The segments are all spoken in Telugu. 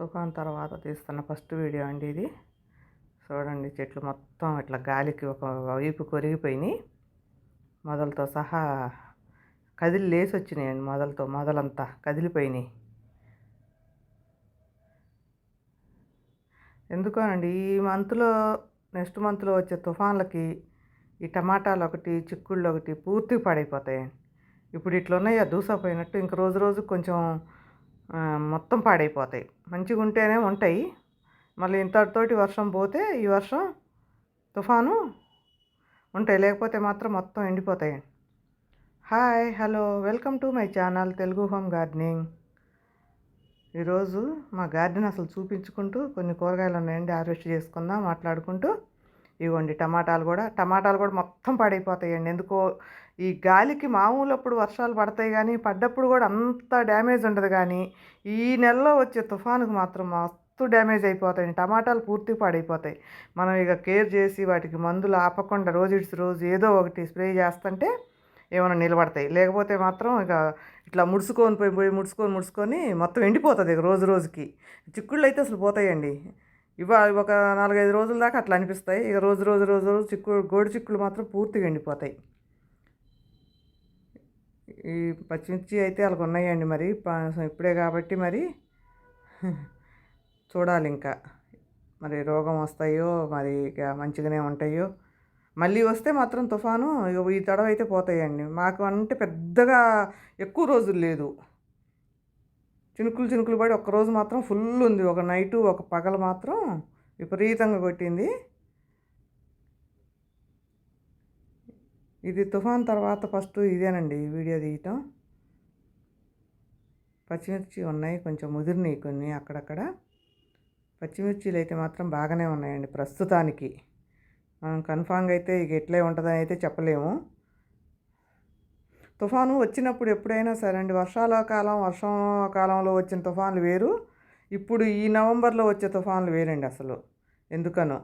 తుఫాన్ తర్వాత తీస్తున్న ఫస్ట్ వీడియో అండి ఇది. చూడండి చెట్లు మొత్తం ఇట్లా గాలికి ఒక వైపు కొరిగిపోయినాయి. మొదలతో సహా కదిలి లేసి వచ్చినాయండి మొదలతో మొదలంతా కదిలిపోయినాయి. ఎందుకోనండి ఈ మంత్లో నెక్స్ట్ మంత్లో వచ్చే తుఫాన్లకి ఈ టమాటాలు ఒకటి చిక్కుళ్ళు ఒకటి పూర్తిగా పాడైపోతాయండి. ఇప్పుడు ఇట్లా ఉన్నాయా దూసపోయినట్టు ఇంక రోజు రోజు కొంచెం మొత్తం పాడైపోతాయి. మంచిగా ఉంటేనే ఉంటాయి. మళ్ళీ ఇంతటితోటి వర్షం పోతే ఈ వర్షం తుఫాను ఉంటాయి. లేకపోతే మాత్రం మొత్తం ఎండిపోతాయి. Hi hello welcome to my channel Telugu home gardening. ఈరోజు మా గార్డెన్ అసలు చూపించుకుంటూ కొన్ని కూరగాయలు ఉన్నాయండి హార్వెస్ట్ చేసుకుందాం మాట్లాడుకుంటూ ఇవ్వండి టమాటాలు కూడా టమాటాలు కూడా మొత్తం పాడైపోతాయండి. ఎందుకో ఈ గాలికి మామూలు అప్పుడు వర్షాలు పడతాయి కానీ పడ్డప్పుడు కూడా అంత డ్యామేజ్ ఉండదు కానీ ఈ నెలలో వచ్చే తుఫానుకు మాత్రం మస్తు డ్యామేజ్ అయిపోతాయి టమాటాలు పూర్తి పాడైపోతాయి. మనం ఇక కేర్ చేసి వాటికి మందులు ఆపకుండా రోజు ఇడిచి రోజు ఏదో ఒకటి స్ప్రే చేస్తుంటే ఏమైనా నిలబడతాయి. లేకపోతే మాత్రం ఇక ఇట్లా ముడుచుకొని పోయి పోయి ముడుచుకొని ముడుచుకొని మొత్తం ఎండిపోతుంది ఇక రోజు రోజుకి. చిక్కుళ్ళు అయితే అసలు పోతాయండి. ఇవ ఒక నాలుగైదు రోజుల దాకా అట్లా అనిపిస్తాయి. ఇక రోజు రోజు రోజు రోజు చిక్కు గోడి చిక్కులు మాత్రం పూర్తిగా ఎండిపోతాయి. ఈ పచ్చిమిర్చి అయితే అలాగ ఉన్నాయండి మరి. ఇప్పుడే కాబట్టి మరి చూడాలి ఇంకా మరి రోగం వస్తాయో మరి ఇక మంచిగానే ఉంటాయో. మళ్ళీ వస్తే మాత్రం తుఫాను ఈ తడవ అయితే పోతాయండి. మాకు అంటే పెద్దగా ఎక్కువ రోజులు లేదు. చినుకులు చినుకులు పడి ఒక్క రోజు మాత్రం ఫుల్ ఉంది. ఒక నైటు ఒక పగలు మాత్రం విపరీతంగా కొట్టింది. ఇది తుఫాన్ తర్వాత ఫస్ట్ ఇదేనండి వీడియో తీయటం. పచ్చిమిర్చి ఉన్నాయి కొంచెం ముదిరినాయి కొన్ని అక్కడక్కడ. పచ్చిమిర్చీలు అయితే మాత్రం బాగానే ఉన్నాయండి ప్రస్తుతానికి. మనం కన్ఫామ్గా అయితే ఇక ఎట్లే ఉంటుందని అయితే చెప్పలేము. తుఫాను వచ్చినప్పుడు ఎప్పుడైనా సరే అండి వర్షాల కాలం వర్షం కాలంలో వచ్చిన తుఫాన్లు వేరు. ఇప్పుడు ఈ నవంబర్లో వచ్చే తుఫాన్లు వేరండి అసలు. ఎందుకనో.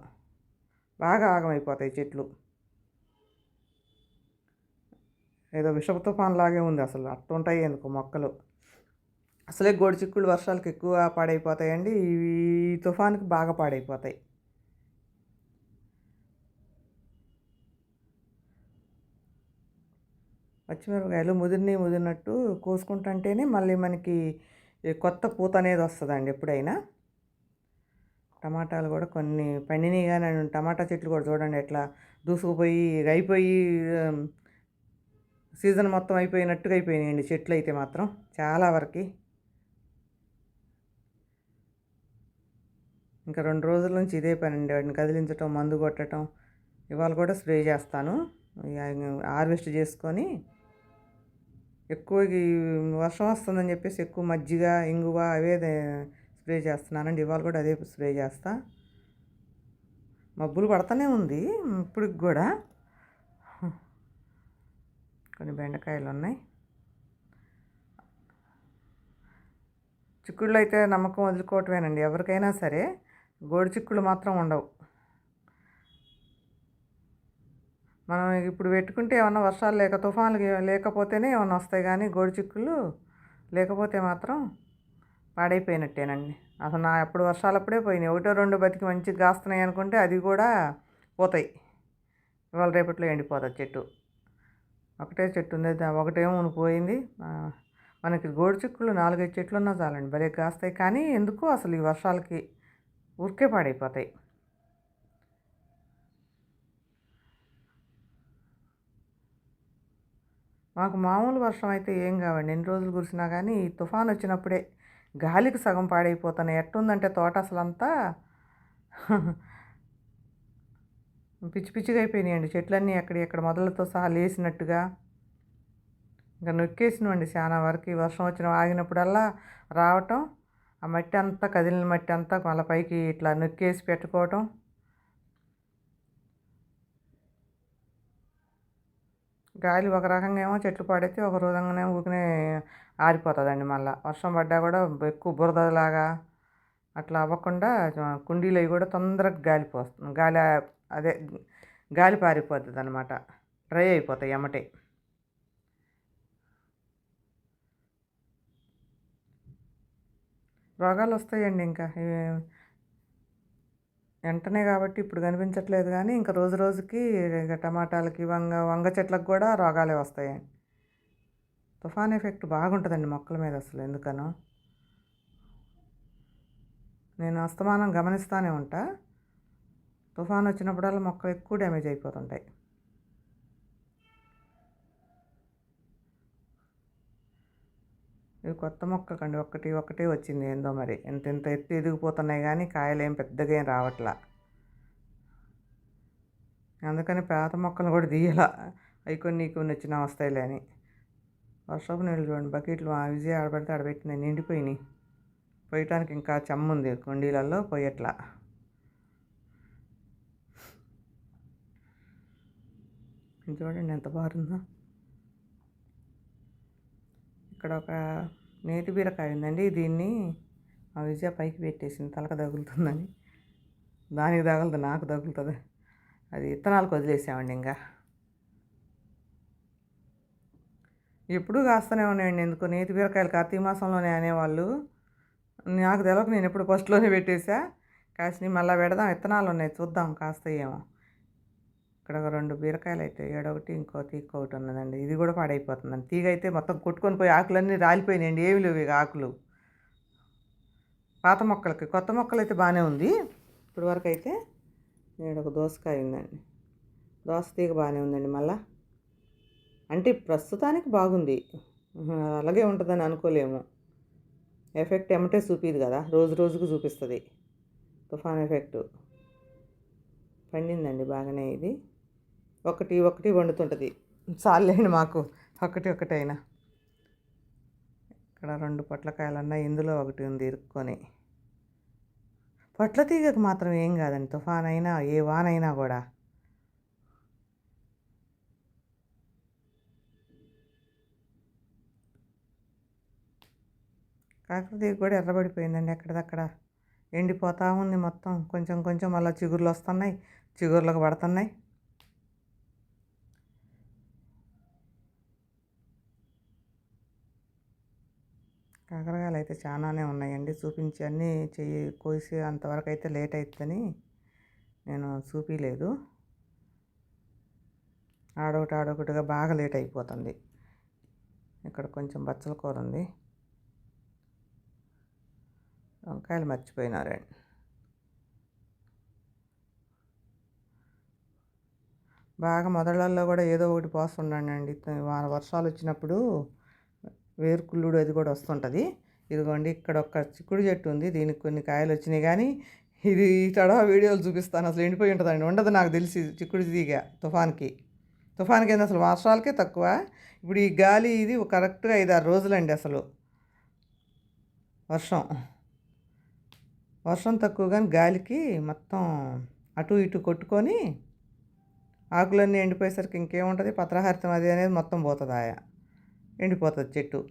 బాగా ఆగమైపోతాయి చెట్లు. ఏదో విషపు తుఫాన్ లాగే ఉంది అసలు. అట్టుంటాయి ఎందుకు మొక్కలు. అసలే గోడి చిక్కులు వర్షాలకు ఎక్కువ పాడైపోతాయండి. ఈ తుఫాన్కి బాగా పాడైపోతాయి. పచ్చిమిరపకాయలు ముదిరిని ముదిరినట్టు కోసుకుంటుంటేనే మళ్ళీ మనకి కొత్త పూత అనేది వస్తుందండి ఎప్పుడైనా. టమాటాలు కూడా కొన్ని పండినాయి కానీ టమాటా చెట్లు కూడా చూడండి ఎట్లా దూసుకుపోయి అయిపోయి సీజన్ మొత్తం అయిపోయినట్టుగా అయిపోయినాయండి చెట్లు అయితే మాత్రం చాలా వరకు. ఇంకా రెండు రోజుల నుంచి ఇదే పని అండి వాటిని కదిలించటం మందు కొట్టడం ఇవాళ కూడా స్ప్రే చేస్తాను. హార్వెస్ట్ చేసుకొని ఎక్కువ ఈ వర్షం వస్తుందని చెప్పేసి ఎక్కువ మజ్జిగ ఇంగువ అవే స్ప్రే చేస్తున్నానండి. ఇవాళ కూడా అదే స్ప్రే చేస్తా. మబ్బులు పడతానే ఉంది ఇప్పటికి కూడా. కొన్ని బెండకాయలు ఉన్నాయి. చిక్కుళ్ళు అయితే నమ్మకం వదులుకోవటమేనండి. ఎవరికైనా సరే గోడి చిక్కుళ్ళు మాత్రం ఉండవు. మనం ఇప్పుడు పెట్టుకుంటే ఏమన్నా వర్షాలు లేక తుఫాన్లు లేకపోతేనే ఏమన్నా వస్తాయి కానీ గోడి చిక్కులు లేకపోతే మాత్రం పాడైపోయినట్టేనండి. అసలు నా ఎప్పుడు వర్షాలప్పుడే పోయినాయి. ఒకటో రెండు బతికి మంచిగా కాస్తున్నాయి అనుకుంటే అది కూడా పోతాయి. ఇవాళ రేపట్లో ఎండిపోతుంది చెట్టు. ఒకటే చెట్టు ఉంది. దా- ఒకటేమో పోయింది. మనకి గోడు చిక్కులు నాలుగైదు చెట్లు ఉన్నా చాలండి. భలే కాస్తాయి. కానీ ఎందుకో అసలు ఈ వర్షాలకి ఊరికే పాడైపోతాయి. మాకు మామూలు వర్షం అయితే ఏం కావండి. ఎన్ని రోజులు కురిసినా కానీ ఈ తుఫాన్ వచ్చినప్పుడే గాలికి సగం పాడైపోతున్నాయి ఎట్టుందంటే తోట అసలు అంతా పిచ్చి పిచ్చిగా అయిపోయినాయండి. చెట్లన్నీ ఎక్కడ ఎక్కడ మొదలతో సహా లేసినట్టుగా ఇంకా నొక్కేసినవండి చాలా వరకు. వర్షం వచ్చిన ఆగినప్పుడల్లా రావటం ఆ మట్టి అంతా కదిలిన మట్టి అంతా మళ్ళీ పైకి ఇట్లా నొక్కేసి పెట్టుకోవటం. గాలి ఒక రకంగా ఏమో చెట్లు పాడైతే ఒక రోజంగానే ఊరికనే ఆరిపోతుందండి మళ్ళీ. వర్షం పడ్డా కూడా ఎక్కువ బురదలాగా అట్లా అవ్వకుండా కుండీలు అవి కూడా తొందరగా గాలి పోస్తుంది. గాలి అదే గాలి పారిపోతుంది అనమాట డ్రై అయిపోతాయి ఎమ్మటే. రోగాలు వస్తాయండి ఇంకా. వెంటనే కాబట్టి ఇప్పుడు కనిపించట్లేదు కానీ ఇంకా రోజు రోజుకి ఇక టమాటాలకి వంగ వంగ చెట్లకు కూడా రోగాలే వస్తాయండి తుఫాన్ ఎఫెక్ట్ బాగుంటుందండి మొక్కల మీద అసలు ఎందుకనో. నేను అస్తమానం గమనిస్తూనే ఉంటా. తుఫాన్ వచ్చినప్పుడల్లా మొక్కలు ఎక్కువ డ్యామేజ్ అయిపోతుంటాయి. కొత్త మొక్క కండి ఒక్కటి ఒక్కటే వచ్చింది ఏందో మరి. ఎంత ఇంత ఎత్తు ఎదిగిపోతున్నాయి కానీ కాయలు ఏం పెద్దగా ఏం రావట్లా. అందుకని పేద మొక్కలు కూడా తీయాల. అవి కొన్ని కొన్ని వచ్చినా వస్తాయిలే అని. వర్షపు నీళ్ళు చూడండి. బకెట్లు ఆ విజయ ఆడబడితే ఆడబెట్టినాయి నిండిపోయినాయి. పోయటానికి ఇంకా చెమ్ముంది కుండీలలో పోయట్లా. చూడండి ఎంత బాగుందో. ఇక్కడ ఒక నేతి బీరకాయ ఉందండి. దీన్ని ఆ విజయ పైకి పెట్టేసింది. తలక తగులుతుందని. దానికి తగులుతుంది నాకు తగులుతుంది. అది ఇత్తనాలకు వదిలేసామండి ఇంకా. ఎప్పుడు కాస్తూనే ఉన్నాయండి. ఎందుకు? నేతి బీరకాయలు కార్తీక మాసంలోనే అనేవాళ్ళు. నాకు తెలవక నేను ఎప్పుడు ఫస్ట్లోనే పెట్టేసా కాసిని మళ్ళీ పెడదాం. విత్తనాలు ఉన్నాయి చూద్దాం కాస్తాయేమో. ఇక్కడ ఒక రెండు బీరకాయలు అయితే ఏడొకటి ఇంకో తీగ ఒకటి ఉన్నదండి. ఇది కూడా పాడైపోతుందండి. తీగ అయితే మొత్తం కొట్టుకొని పోయి ఆకులన్నీ రాలిపోయినాయండి. ఏమి లేవు ఇక ఆకులు. పాత మొక్కలకి కొత్త మొక్కలు అయితే బాగానే ఉంది. ఇప్పుడు వరకు అయితే నేను ఒక దోసకాయ ఉందండి. దోస తీగ బాగానే ఉందండి మళ్ళా. అంటే ప్రస్తుతానికి బాగుంది. అలాగే ఉంటుందని అనుకోలేము. ఎఫెక్ట్ ఎమ్మటే చూపిది కదా. రోజు రోజుకు చూపిస్తుంది. తుఫాన్ ఎఫెక్ట్. పండిందండి బాగానే ఇది. ఒకటి ఒకటి వండుతుంటుంది. చాలేండి మాకు. ఒకటి ఒకటైనా. ఇక్కడ రెండు పొట్లకాయలన్నా ఇందులో ఒకటి ఉంది ఇరుక్కొని. పొట్ల తీగకు మాత్రం ఏం కాదండి. తుఫాన్ అయినా ఏ వానైనా కూడా. కాకర తీగ కూడా ఎర్రబడిపోయిందండి ఎక్కడిదక్కడ. ఎండిపోతా ఉంది మొత్తం. కొంచెం కొంచెం మళ్ళీ చిగుర్లు వస్తున్నాయి చిగుర్లకు పడుతున్నాయి. కాకరకాయలు అయితే చాలానే ఉన్నాయండి. చూపించి అన్నీ చెయ్యి కోసి అంతవరకు అయితే లేట్ అవుతుందని నేను చూపించలేదు ఆడొకటి ఆడొకటిగా బాగా లేట్ అయిపోతుంది ఇక్కడ కొంచెం బచ్చల కూర ఉంది. వంకాయలు మర్చిపోయినారండి బాగా మొదళ్ళల్లో కూడా ఏదో ఒకటి పోస్తుండండి వర్షాలు వచ్చినప్పుడు వేరుకుళ్ళుడు అది కూడా వస్తుంటుంది. ఇదిగోండి ఇక్కడ ఒక చిక్కుడు చెట్టు ఉంది. దీనికి కొన్ని కాయలు వచ్చినాయి కానీ ఇది తడవ వీడియోలు చూపిస్తాను. అసలు ఎండిపోయి ఉంటుందండి. ఉండదు నాకు తెలిసి చిక్కుడు తీగ తుఫాన్కి. తుఫాన్కి ఏంది? అసలు వర్షాలకే తక్కువ. ఇప్పుడు ఈ గాలి ఇది కరెక్ట్గా ఐదు ఆరు రోజులండి అసలు. వర్షం. వర్షం తక్కువ కానీ గాలికి మొత్తం అటు ఇటు కొట్టుకొని ఆకులన్నీ ఎండిపోయేసరికి ఇంకేముంటుంది? పత్రహారితం అది అనేది మొత్తం పోతుంది ఆయా. ఎండిపోతుంది చెట్టు.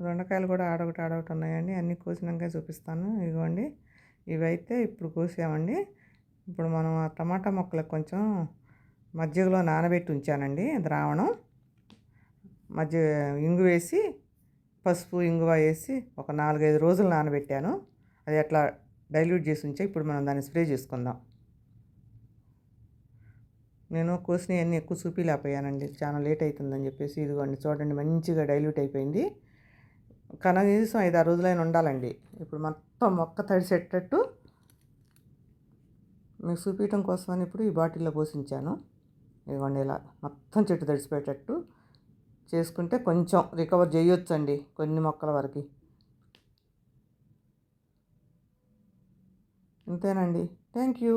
దొండకాయలు కూడా ఆడొకటి ఆడొకటి ఉన్నాయండి. అన్నీ కోసినాక చూపిస్తాను. ఇదిగోండి ఇవైతే ఇప్పుడు కోసామండి. ఇప్పుడు మనం ఆ టమాటా మొక్కలకు కొంచెం మజ్జిగలో నానబెట్టి ఉంచానండి ద్రావణం. మజ్జి ఇంగు వేసి పసుపు ఇంగువ వేసి ఒక నాలుగైదు రోజులు నానబెట్టాను. అది అట్లా డైల్యూట్ చేసి ఉంచా ఇప్పుడు మనం దాన్ని స్ప్రే చేసుకుందాం. నేను కోసినవి అన్నీ ఎక్కువ చూపిలేకపోయానండి చాలా లేట్ అవుతుందని చెప్పేసి ఇదిగోండి చూడండి మంచిగా డైల్యూట్ అయిపోయింది. కనీసం ఐదు ఆరు రోజులైనా ఉండాలండి. ఇప్పుడు మొత్తం మొక్క తడిసేటట్టు మీకు చూపించడం కోసమని ఇప్పుడు ఈ బాటిల్లో పోసించాను. ఇదిగోండి ఇలా మొత్తం చెట్టు తడిసిపోయేటట్టు చేసుకుంటే కొంచెం రికవర్ చేయొచ్చండి కొన్ని మొక్కల వరకు. అంతేనండి thank you.